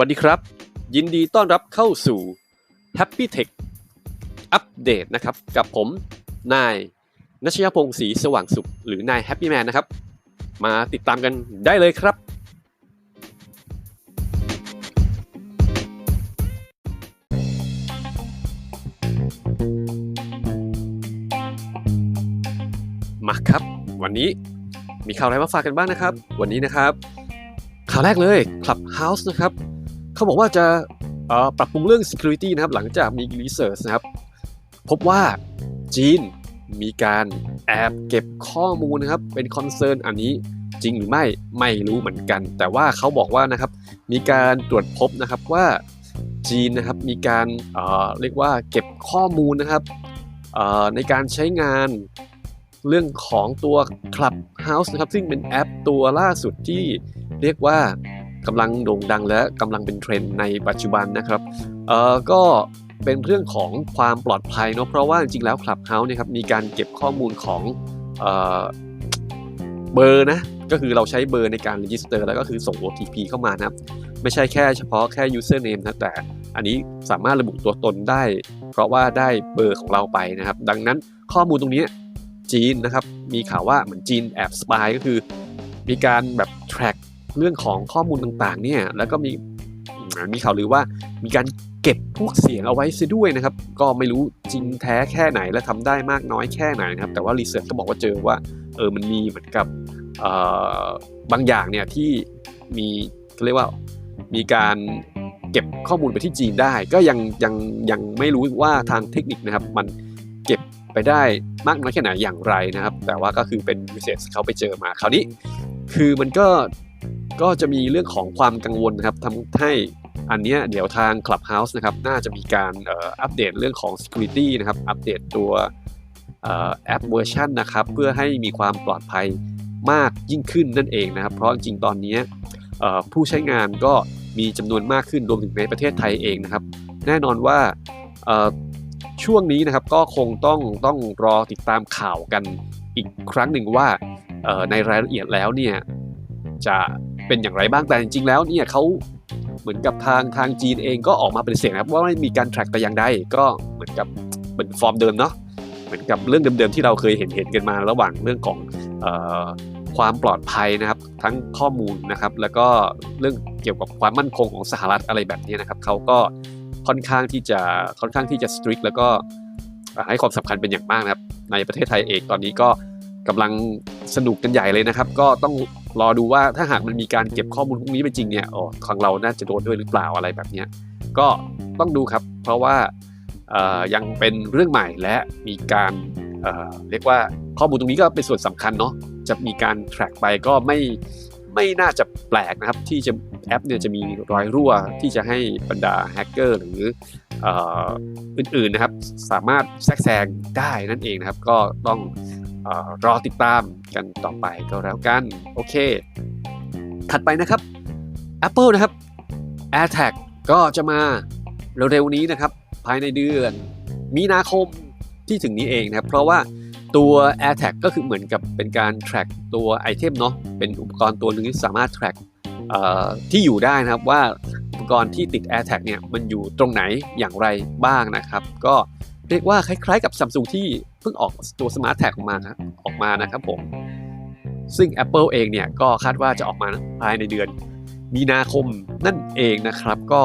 วัสดีครับ ยินดีต้อนรับเข้าสู่ Happy Tech อัปเดตนะครับ กับผม นายนัชยพงศ์ศรีสว่างสุข หรือนาย Happy Man นะครับ มาติดตามกันได้เลยครับ มาครับ วันนี้มีข่าวอะไรมาฝากกันบ้างนะครับ วันนี้นะครับ ข่าวแรกเลย Clubhouse นะครับ เขาบอกว่าจะปรับปรุงเรื่อง security นะครับหลังจากมี research นะครับ พบว่าจีนมีการแอบเก็บข้อมูลนะครับ เป็นคอนเซิร์นอันนี้จริงหรือไม่ไม่รู้เหมือนกัน แต่ว่าเขาบอกว่านะครับมีการตรวจพบนะครับว่าจีนนะครับมีการเเรียกว่าเก็บข้อมูลนะครับในการใช้งานเรื่องของตัว Clubhouse นะครับซึ่งเป็นแอปตัวล่าสุดที่เรียกว่า กำลังโด่งดังและกำลังเป็นเทรนด์ในปัจจุบันนะครับเอ่อก็เป็นเรื่องของความปลอดภัยเนาะเพราะว่าจริงๆแล้ว Clubhouse เนี่ยครับมีการเก็บข้อมูลของเอ่อเบอร์นะก็คือเราใช้เบอร์ในการ register แล้วก็คือส่ง OTP เข้ามานะครับ ไม่ใช่แค่เฉพาะแค่ username นะแต่อันนี้สามารถระบุตัวตนได้ เพราะว่าได้เบอร์ของเราไปนะครับ ดังนั้นข้อมูลตรงนี้จีนนะครับ มีข่าวว่าเหมือนจีนแอบสปายก็คือ มีการแบบ track เรื่องของข้อมูลต่างๆเนี่ยแล้วก็มีมีข่าวลือว่ามีการเก็บพวกเสียงเอาไว้ซะด้วยนะครับ ก็ไม่รู้จริงแท้แค่ไหนและทำได้มากน้อยแค่ไหนนะครับ แต่ว่ารีเสิร์ชก็บอกว่าเจอว่าเออมันมีเหมือนกับเอ่อบางอย่างเนี่ยที่มีเขาเรียกว่ามีการเก็บข้อมูลไปที่จีนได้ ก็ยังยังยังไม่รู้ว่าทางเทคนิคนะครับ มันเก็บไปได้มากน้อยแค่ไหนอย่างไรนะครับ แต่ว่าก็คือเป็นรีเสิร์ชเขาไปเจอมาคราวนี้ คือมันก็ ก็จะมีเรื่องของความกังวลนะครับทำให้อันนี้เดี๋ยวทาง Clubhouse นะครับน่าจะมีการอัปเดตเรื่องของ Security นะครับอัปเดตตัวออแอปเวอร์ชันนะครับเพื่อให้มีความปลอดภัยมากยิ่งขึ้นนั่นเองนะครับ เพราะจริงตอนนี้ผู้ใช้งานก็มีจำนวนมากขึ้นรวมถึงในประเทศไทยเองนะครับ แน่นอนว่าช่วงนี้นะครับก็คงต้องต้องรอติดตามข่าวกันอีกครั้งหนึ่งว่าในรายละเอียดแล้วเนี่ยจะ เป็นอย่างไรบ้างแต่จริงๆแล้วเนี่ยเขาเหมือนกับทางทางจีนเองก็ออกมาเป็นเสียงนะครับว่าไม่มีการ track แต่อย่างใดก็เหมือนกับเหมือนฟอร์มเดิมเนาะเหมือนกับเรื่องเดิมๆที่เราเคยเห็นเห็นกันมาระหว่างเรื่องของออความปลอดภัยนะครับ ทั้งข้อมูลนะครับ แล้วก็เรื่องเกี่ยวกับความมั่นคงของสหรัฐอะไรแบบนี้นะครับเขาก็ค่อนข้างที่จะค่อนข้างที่จะ strict แล้วก็ให้ความสำคัญเป็นอย่างมากนะครับ ในประเทศไทยเองตอนนี้ก็กำลังสนุกกันใหญ่เลยนะครับ ก็ต้อง รอดูว่าถ้าหากมันมีการเก็บข้อมูลพวกนี้ไปจริงเนี่ยโอ้ทางเราน่าจะโดนด้วยหรือเปล่าอะไรแบบนี้ก็ต้องดูครับ เพราะว่ายังเป็นเรื่องใหม่และมีการเเรียกว่าข้อมูลตรงนี้ก็เป็นส่วนสำคัญเนาะจะมีการ track ไปก็ไม่ไม่น่าจะแปลกนะครับ ที่จะแอปเนี่ยจะมีรอยรั่วที่จะให้บรรดาแฮกเกอร์หรืออ,อื่นๆนะครับ สามารถแทรกแซงได้นั่นเองนะครับ ก็ต้อง รอติดตามกันต่อไปก็แล้วกัน โอเค ถัดไปนะครับ Apple นะครับ AirTag ก็จะมาเร็วๆนี้นะครับ ภายในเดือน มีนาคมที่ถึงนี้เองนะครับ เพราะว่าตัว AirTag ก็คือเหมือนกับเป็นการ track ตัวไอเทมเนาะเป็นอุปกรณ์ตัวหนึงที่สามารถ track ที่อยู่ได้นะครับว่าอุปกรณ์ที่ติด AirTag เนี่ยมันอยู่ตรงไหนอย่างไรบ้างนะครับ ก็เรียกว่าคล้ายๆกับ Samsung ที่ พิ่งออกตัว Smart Tag ออกมานะออกมานะครับผม ซึ่ง Apple เองเนี่ยก็คาดว่าจะออกมาภายในเดือน มีนาคมนั่นเองนะครับก็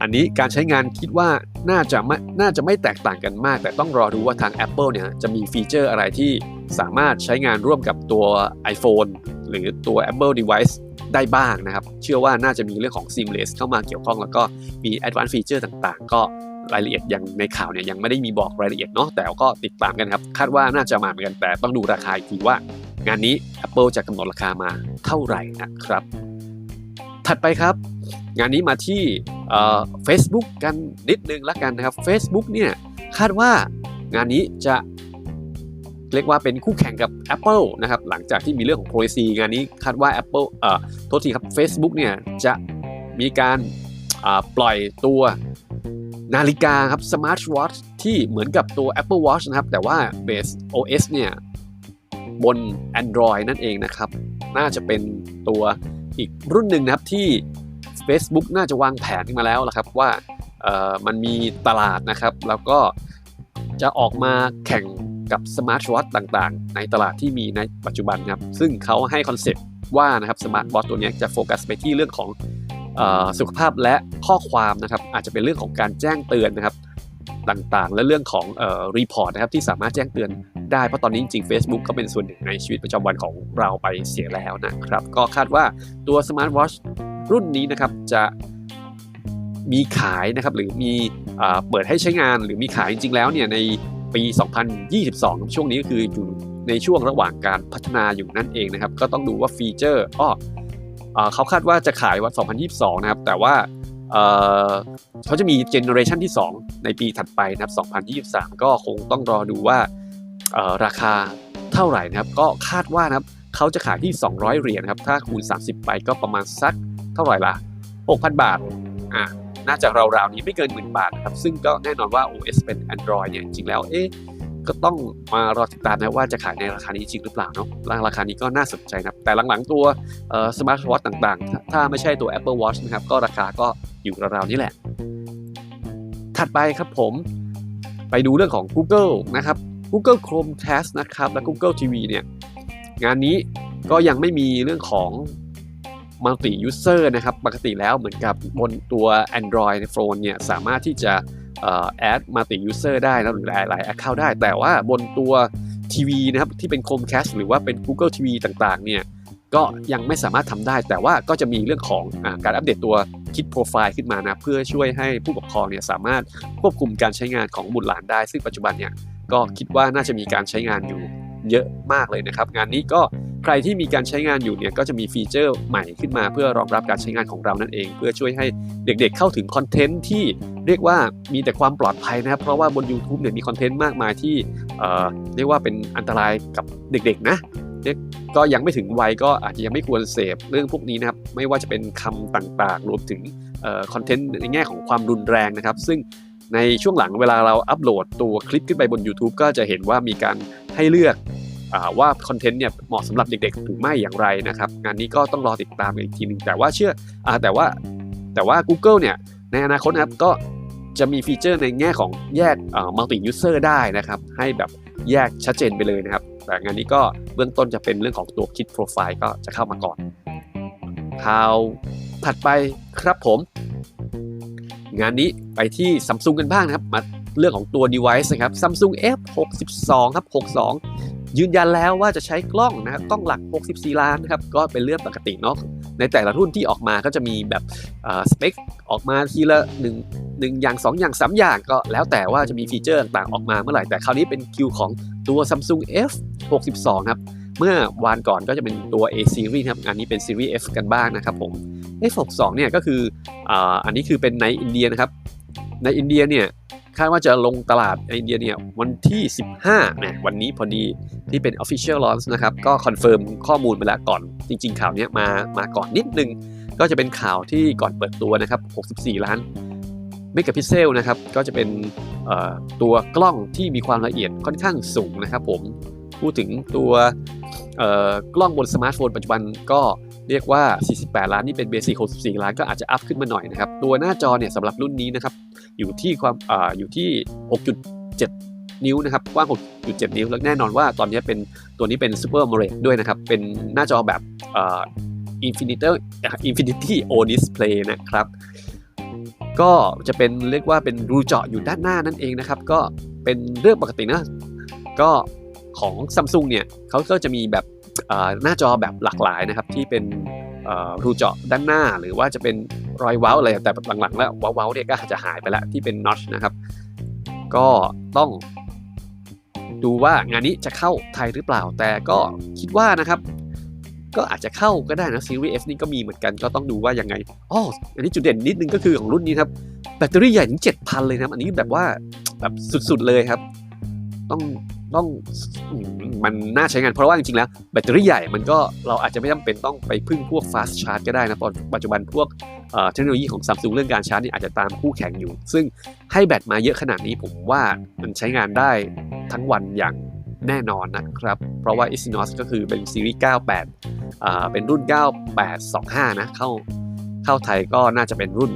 อันนี้การใช้งานคิดว่าน่าจะไม่น่าจะไม่แตกต่างกันมาก แต่ต้องรอดูว่าทาง Apple เนี่ยจะมีฟีเจอร์อะไรที่สามารถใช้งานร่วมกับตัว iPhone หรือตัว Apple device ได้บ้างนะครับ เชื่อว่าน่าจะมีเรื่องของ seamless เข้ามาเกี่ยวข้องแล้วก็มี advanced feature ต่างๆ ก็รายละเอียดยังในข่าวเนี่ยยังไม่ได้มีบอกรายละเอียดเนาะแต่ก็ติดตามกันครับ คาดว่าน่าจะมาเหมือนกันแต่ต้องดูราคาอีกทีว่า งานนี้ Apple จะกำหนดราคามาเท่าไหร่นะครับ ถัดไปครับ งานนี้มาที่เอ่อ Facebook กันนิดนึงละกันนะครับ Facebook เนี่ยคาดว่างานนี้จะ เรียกว่าเป็นคู่แข่งกับ Apple นะครับหลังจากที่มีเรื่องของ policy งานนี้คาดว่า Apple เอ่อโทษทีครับ Facebook เนี่ยจะมีการอ่าปล่อยตัวนาฬิกาครับ Smart Watch ที่เหมือนกับตัว Apple Watch นะครับ แต่ว่า Base OS เนี่ยบน Android นั่นเองนะครับ น่าจะเป็นตัวอีกรุ่นหนึ่งนะครับที่ Facebook น่าจะวางแผนมาแล้วละครับว่าเอ่อมันมีตลาดนะครับ แล้วก็จะออกมาแข่ง กับสมาร์ทวอทต่างๆ ในตลาดที่มีในปัจจุบันครับ ซึ่งเขาให้คอนเซปต์ว่านะครับสมาร์ทวอทตัวนี้จะโฟกัสไปที่เรื่องของออสุขภาพและข้อความนะครับ อาจจะเป็นเรื่องของการแจ้งเตือนนะครับต่างๆ และเรื่องของรีพอร์ตนะครับที่สามารถแจ้งเตือนได้เพราะตอนนี้จริงๆ Facebook ก็เป็นส่วนหนึ่งในชีวิตประจำวันของเราไปเสียแล้วนะครับ ก็คาดว่าตัว Smart Watch รุ่นนี้นะครับจะมีขายนะครับหรือมีเอ่อเปิดให้ใช้งานหรือมีขายจริงๆแล้วเนี่ยใน ปี 2022 ช่วงนี้ก็คืออยู่ในช่วงระหว่างการพัฒนาอยู่นั่นเองนะครับ ก็ต้องดูว่าฟีเจอร์อ้อเขาคาดว่าจะขายวัน 2022 นะครับ แต่ว่าเขาจะมีเจเนอเรชันที่ 2 ในปีถัดไปนะครับ 2023 ก็คงต้องรอดูว่าราคาเท่าไหร่นะครับ ก็คาดว่านะครับเขาจะขายที่ 200 เหรียญครับ ถ้าคูณ 30 ไปก็ประมาณสักเท่าไหร่ล่ะ 6,000 บาท อ่า น่าจะราวๆนี้ไม่เกินหมื่นบาทครับซึ่งก็แน่นอนว่า OS เป็น Android เนี่ยจริงแล้วเอ๊ะก็ต้องมารอติดตามนะว่าจะขายในราคานี้จริงหรือเปล่าเนาะราคานี้ก็น่าสนใจนะครับแต่หลังๆตัวสมาร์ทวอทต่างๆถ้าถ้าไม่ใช่ตัว Apple Watch นะครับ ก็ราคาก็อยู่ราวๆนี้แหละ ถัดไปครับผมไปดูเรื่องของ Google นะครับ Google Chromecast นะครับ และ Google TV เนี่ย งานนี้ก็ยังไม่มีเรื่องของ Multi User นะครับปกติแล้วเหมือนกับบนตัว Android Phone เนี่ยสามารถที่จะเอ่อ add multi user ได้นะหรือหลายๆ account ได้ แต่ว่าบนตัวทีวีนะครับที่เป็น Chromecast หรือว่าเป็น Google TV ต่างๆเนี่ยก็ยังไม่สามารถทำได้ แต่ว่าก็จะมีเรื่องของอการอัปเดตตัวคิดโปรไฟล์ขึ้นมานะเพื่อช่วยให้ผู้ปกครองเนี่ยสามารถควบคุมการใช้งานของบุตรหลานได้ ซึ่งปัจจุบันเนี่ยก็คิดว่าน่าจะมีการใช้งานอยู่เยอะมากเลยนะครับ งานนี้ก็ รที่มีการใช้งานอยู่เนี่ยก็จะมีฟีเจอร์ใหม่ขึ้นมา เพื่อรองรับการใช้งานของเรานั่นเอง เพื่อช่วยให้เด็กๆเข้าถึงคอนเทนต์ที่เรียกว่ามีแต่ความปลอดภัยนะครับ เพราะว่าบน YouTube เนี่ยมีคอนเทนต์มากมายที่เอ่อเรียกว่าเป็นอันตรายกับเด็กๆนะก็ยังไม่ถึงวัยก็อาจจะยังไม่ควรเสพเรื่องพวกนี้นะครับ ไม่ว่าจะเป็นคำต่างๆ รวมถึงคอนเทนต์ในแง่ของความรุนแรงนะครับ ซึ่งในช่วงหลังเวลาเราอัปโหลดตัวคลิปขึ้นไปบน YouTube ก็จะเห็นว่ามีการให้เลือก ว่าคอนเทนต์เนี่ยเหมาะสำหรับเด็กๆหรือไม่อย่างไรนะครับงานนี้ก็ต้องรอติดตามกันอีกทีหนึงแต่ว่าเชื่ออแต่ว่าแต่ว่า Google เนี่ยในอนาคตนะครับก็จะมีฟีเจอร์ในแง่ของแยกมัลติยูเซอร์ได้นะครับให้แบบแยกชัดเจนไปเลยนะครับ แต่งานนี้ก็เบื้องต้นจะเป็นเรื่องของตัวคิดโปรไฟล์ก็จะเข้ามาก่อนข่าวถัดไปครับผม งานนี้ไปที่ซัมซุงกันบ้างนะครับ มาเรื่องของตัว device นะครับ Samsung F62 ครับ62 ยืนยันแล้วว่าจะใช้กล้องนะครับกล้องหลัก 64 ล้านนะครับก็เป็นเรื่องปกติเนาะในแต่ละรุ่นที่ออกมาก็จะมีแบบสเปคออกมาทีละ1 1อย่าง 2 อย่าง 3 อย่างก็แล้วแต่ว่าจะมีฟีเจอร์ต่างออกมาเมื่อไหร่ แต่คราวนี้เป็นคิวของตัว Samsung F62 ครับเมื่อวานก่อนก็จะเป็นตัว A series ครับอันนี้เป็น Series F กันบ้างนะครับผม F62 เนี่ยก็คือออันนี้คือเป็นในอินเดียนะครับในอินเดียเนี่ย คาดว่าจะลงตลาดในอินเดียเนี่ยวันที่ 15เนี่ยวันนี้พอดีที่เป็น Official Launch นะครับ ก็คอนเฟิร์มข้อมูลไปแล้วก่อน จริง ๆ ข่าวเนี้ยมามาก่อนนิดนึง ก็จะเป็นข่าวที่ก่อนเปิดตัวนะครับ 64 ล้านเมกะพิกเซลนะครับ ก็จะเป็นเอ่อตัวกล้องที่มีความละเอียดค่อนข้างสูงนะครับผม พูดถึงตัวเอ่อกล้องบนสมาร์ทโฟนปัจจุบันก็เรียกว่า 48 ล้านนี่เป็นเบสิก64 ล้านก็อาจจะอัพขึ้นมาหน่อยนะครับ ตัวหน้าจอเนี่ยสำหรับรุ่นนี้นะครับ อยู่ที่ความอ่าอยู่ที่ 6.7 นิ้วนะครับกว้าง 6.7 นิ้ว แล้วแน่นอนว่าตอนนี้เป็นตัวนี้เป็น Super AMOLED ด้วยนะครับ เป็นหน้าจอแบบอ่า Infinity Infinity O Display นะครับ ก็จะเป็นเรียกว่าเป็นรูเจาะอยู่ด้านหน้านั่นเองนะครับ ก็เป็นเรื่องปกตินะ ก็ของ Samsung เนี่ยเขาก็จะมีแบบหน้าจอแบบหลากหลายนะครับที่เป็นรูเจาะด้านหน้าหรือว่าจะเป็น รอยเว้าอะไรแต่หลังๆแล้วเว้าๆเนี่ยก็อาจจะหายไปแล้วที่เป็นน็อตนะครับ ก็ต้องดูว่างานนี้จะเข้าไทยหรือเปล่า แต่ก็คิดว่านะครับ ก็อาจจะเข้าก็ได้นะซีรีส์ F นี่ก็มีเหมือนกัน ก็ต้องดูว่ายังไงอ๋ออันนี้จุดเด่นนิดนึงก็คือของรุ่นนี้ครับแบตเตอรี่ใหญ่ถึง7,000 เลยนะอันนี้แบบว่าแบบสุดๆเลยครับ ต้อง ต้องมันน่าใช้งานเพราะว่าจริงๆแล้วแบตเตอรี่ใหญ่มันก็เราอาจจะไม่จำเป็นต้องไปพึ่งพวก fast charge ก็ได้นะปัจจุบันพวกเทคโนโลยีของ Samsung เรื่องการชาร์จนี่อาจจะตามคู่แข่งอยู่ ซึ่งให้แบตมาเยอะขนาดนี้ผมว่ามันใช้งานได้ทั้งวันอย่างแน่นอนนะครับ เพราะว่า Exynos ก็คือเป็นซีรีส์98 เป็นรุ่น 9825 นะ เข้าเข้าไทยก็น่าจะเป็นรุ่น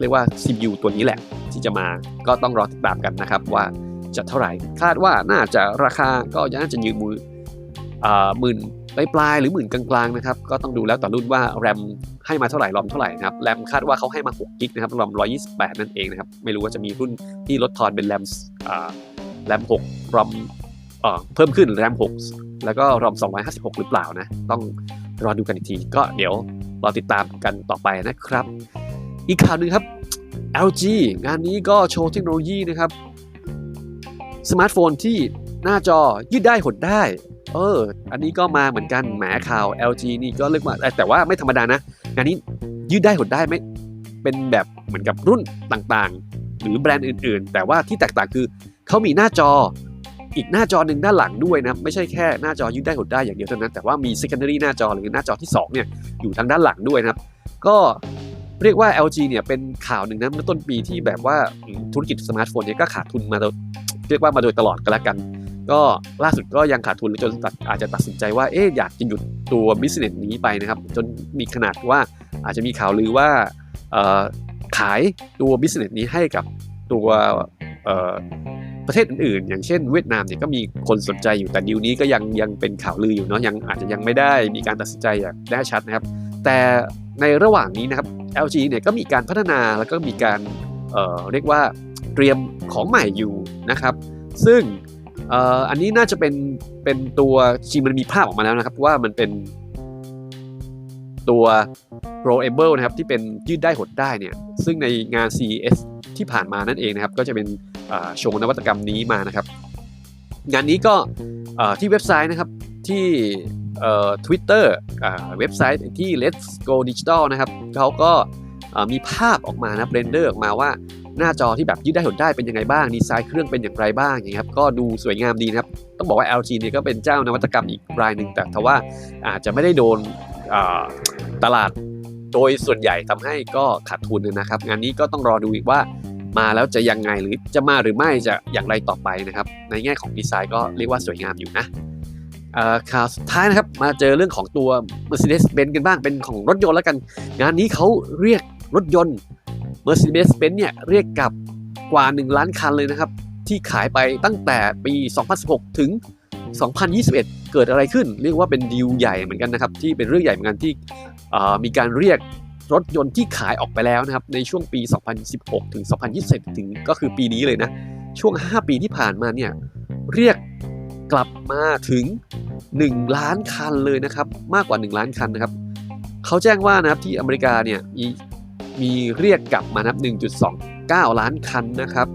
เรียกว่า CPU ตัวนี้แหละที่จะมาก็ต้องรอติดตามกันนะครับว่า จะเท่าไหร่ คาดว่าน่าจะราคาก็น่าจะยืนมือหมื่นปลายปลายหรือหมื่นกลางๆนะครับก็ต้องดูแล้วต่อรุ่นว่าแรมให้มาเท่าไหร่รอมเท่าไหร่นะครับแรมคาดว่าเขาให้มา6กิกนะครับรอม128 นั่นเองนะครับไม่รู้ว่าจะมีรุ่นที่ลดทอนเป็นแรมแรม6รอมเอ่อเพิ่มขึ้นแรม6แล้วก็รอม256 หรือเปล่านะต้องรอดูกันอีกที ก็เดี๋ยวรอติดตามกันต่อไปนะครับ อีกข่าวหนึ่งครับ LG งานนี้ก็โชว์เทคโนโลยีนะครับ สมาร์ทโฟนที่หน้าจอยืดได้หดได้ เออ อันนี้ก็มาเหมือนกันแหมข่าว LG นี่ก็เรียกว่าแต่แต่ว่าไม่ธรรมดานะ งานนี้ยืดได้หดได้ไม่เป็นแบบเหมือนกับรุ่นต่างๆ หรือแบรนด์อื่นๆ แต่ว่าที่แตกต่างคือเขามีหน้าจออีกหน้าจอหนึ่งด้านหลังด้วยนะ ไม่ใช่แค่หน้าจอยืดได้หดได้อย่างเดียวเท่านั้น แต่ว่ามี secondary หน้าจอหรือหน้าจอที่สองเนี่ยอยู่ทางด้านหลังด้วยนะครับก็เรียกว่า LG เนี่ยเป็นข่าวหนึ่งนะเมื่อต้นปีที่แบบว่าธุรกิจสมาร์ทโฟนเนี่ยก็ขาดทุนมาโดย เรียกว่ามาโดยตลอดกันแล้วกัน ก็ล่าสุดก็ยังขาดทุนจนตัดอาจจะตัดสินใจว่าเอ๊ะอยากจะหยุดตัวบิสเนสนี้ไปนะครับ จนมีขนาดว่าอาจจะมีข่าวลือว่าขายตัวบิสเนสนี้ให้กับตัวประเทศอื่นๆ อย่างเช่นเวียดนามเนี่ยก็มีคนสนใจอยู่แต่ดีลนี้ก็ยังยังเป็นข่าวลืออยู่เนาะยังอาจจะยังไม่ได้มีการตัดสินใจอย่างแน่ชัดนะครับ แต่ในระหว่างนี้นะครับ LG เนี่ยก็มีการพัฒนาแล้วก็มีการเเรียกว่าเตรียมของใหม่อยู่ นะครับ ซึ่งอันนี้น่าจะเป็นเป็นตัวจริงมันมีภาพออกมาแล้วนะครับ ว่ามันเป็นตัว Roable นะครับที่เป็นยืดได้หดได้เนี่ยซึ่งในงาน CES ที่ผ่านมานั่นเองนะครับ ก็จะเป็นโชว์นวัตกรรมนี้มานะครับ งานนี้ก็ที่เว็บไซต์นะครับที่เอ่อ Twitter อ่าเว็บไซต์ที่ Let's Go Digital นะครับเขาก็มีภาพออกมานะเรนเดอร์ออกมาว่า หน้าจอที่แบบยืดได้หดได้เป็นยังไงบ้างดีไซน์เครื่องเป็นอย่างไรบ้างอย่างเงี้ยครับก็ดูสวยงามดีนะครับต้องบอกว่า LG เนี่ยก็เป็นเจ้านวัตกรรมอีกรายหนึ่งแต่ทว่าอาจจะไม่ได้โดนตลาดโดยส่วนใหญ่ทำให้ก็ขาดทุนนะครับ งานนี้ก็ต้องรอดูอีกว่ามาแล้วจะยังไงหรือจะมาหรือไม่จะอย่างไรต่อไปนะครับ ในแง่ของดีไซน์ก็เรียกว่าสวยงามอยู่นะข่าวสุดท้ายนะครับมาเจอเรื่องของตัว Mercedes-Benz กันบ้างเป็นของรถยนต์แล้วกัน งานนี้เขาเรียกรถยนต์ Mercedes-Benz เนี่ยเรียกกลับกว่า 1 ล้านคันเลยนะครับ ที่ขายไปตั้งแต่ปี 2016 ถึง 2021 เกิดอะไรขึ้น เรียกว่าเป็นดีลใหญ่เหมือนกันนะครับ ที่เป็นเรื่องใหญ่เหมือนกันที่มีการเรียกรถยนต์ที่ขายออกไปแล้วนะครับ ในช่วงปี 2016 ถึง 2021 ถึงก็คือปีนี้เลยนะ ช่วง 5 ปีที่ผ่านมาเนี่ยเรียกกลับมาถึง 1 ล้านคันเลยนะครับ มากกว่า 1 ล้านคันนะครับเขาแจ้งว่านะครับที่อเมริกาเนี่ยมี มีเรียกกลับมานับ 1.29 ล้านคันนะครับ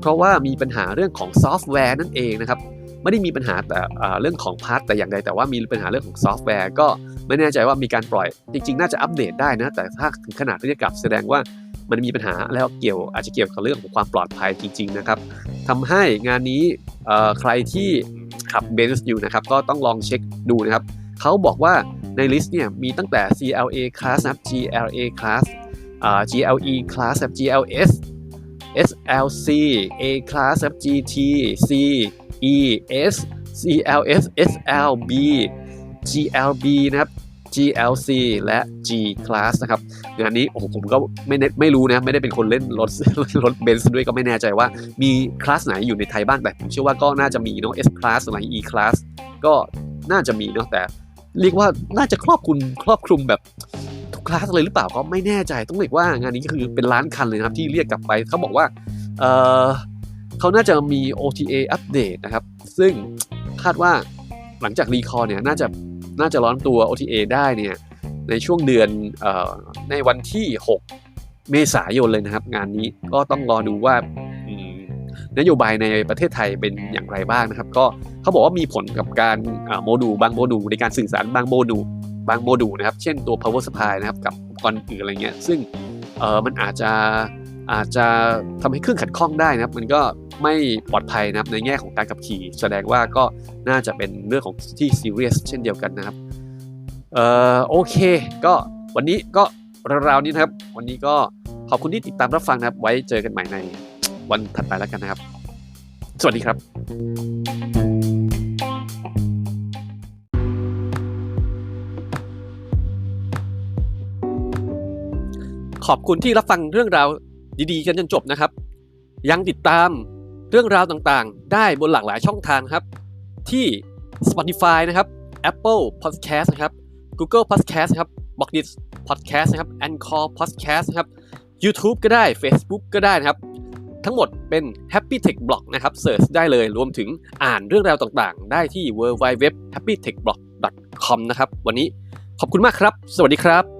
เพราะว่ามีปัญหาเรื่องของซอฟต์แวร์นั่นเองนะครับ ไม่ได้มีปัญหาแต่เรื่องของพาร์ทแต่อย่างใดแต่ว่ามีปัญหาเรื่องของซอฟต์แวร์ก็ไม่แน่ใจว่ามีการปล่อยจริง ๆ น่าจะอัปเดตได้นะ แต่ถ้าถึงขนาดเรียกกลับแสดงว่ามันมีปัญหาแล้วเกี่ยวอาจจะเกี่ยวกับเรื่องของความปลอดภัยจริง ๆ นะครับทำให้งานนี้ใครที่ขับเบนซ์อยู่นะครับก็ต้องลองเช็คดูนะครับเขาบอกว่าในลิสต์เนี่ยมีตั้งแต่ CLA class นะ GLA class GLE class แบบ GLS SLC A class แบบ GT C E S CLS SLB GLB นะครับ GLC และ G class นะครับ งานนี้โอ้โหผมก็ไม่ไม่รู้นะ ไม่ได้เป็นคนเล่นรถรถเบนซ์ด้วยก็ไม่แน่ใจว่ามีคลาสไหนอยู่ในไทยบ้าง แต่ผมเชื่อว่าก็น่าจะมีเนาะ S class อะไร E class ก็น่าจะมีเนาะแต่ เรียกว่าน่าจะครอบคลุมครอบคลุมแบบ ทุกคลาสเลยหรือเปล่าก็ไม่แน่ใจต้องเรียกว่างานนี้ก็คือเป็นล้านคันเลยนะครับที่เรียกกลับไปเขาบอกว่าเออเขาน่าจะมี OTA อัปเดตนะครับ ซึ่งคาดว่าหลังจากรีคอร์เนี่ยน่าจะน่าจะร้อนตัว OTA ได้เนี่ยในช่วงเดือนออในวันที่ 6 เมษายนเลยนะครับ งานนี้ก็ต้องรอดูว่านโยบายในประเทศไทยเป็นอย่างไรบ้างนะครับ ก็เขาบอกว่ามีผลกับการโมดูลบางโมดูลในการสื่อสารบางโมดูล บางโมดูลนะครับ เช่นตัว power supply นะครับ กับอุปกรณ์อื่นอะไรเงี้ย ซึ่งเออมันอาจจะอาจจะทำให้เครื่องขัดข้องได้นะครับ มันก็ไม่ปลอดภัยนะครับในแง่ของการขับขี่ แสดงว่าก็น่าจะเป็นเรื่องของที่ซีเรียสเช่นเดียวกันนะครับ เอ่อโอเค ก็วันนี้ก็ราวๆนี้นะครับ วันนี้ก็ขอบคุณที่ติดตามรับฟังนะครับ ไว้เจอกันใหม่ในวันถัดไปแล้วกันนะครับ สวัสดีครับ อบคุณที่รับฟังเรื่องราวดีๆ กันจนจบนะครับ ยังติดตามเรื่องราวต่างๆ ได้บนหลากหลายช่องทางครับ ที่ Spotify นะครับ Apple Podcast นะครับ Google Podcast นะครับ b o x d i t Podcast นะครับ Anchor Podcast นะครับ YouTube ก็ได้ Facebook ก็ได้นะครับ ทั้งหมดเป็น Happy Tech Blog นะครับเสิร์ชได้เลยรวมถึงอ่านเรื่องราวต่างๆ ได้ที่ w w w h a p p y t e c h b l o g c o m นะครับ วันนี้ขอบคุณมากครับ สวัสดีครับ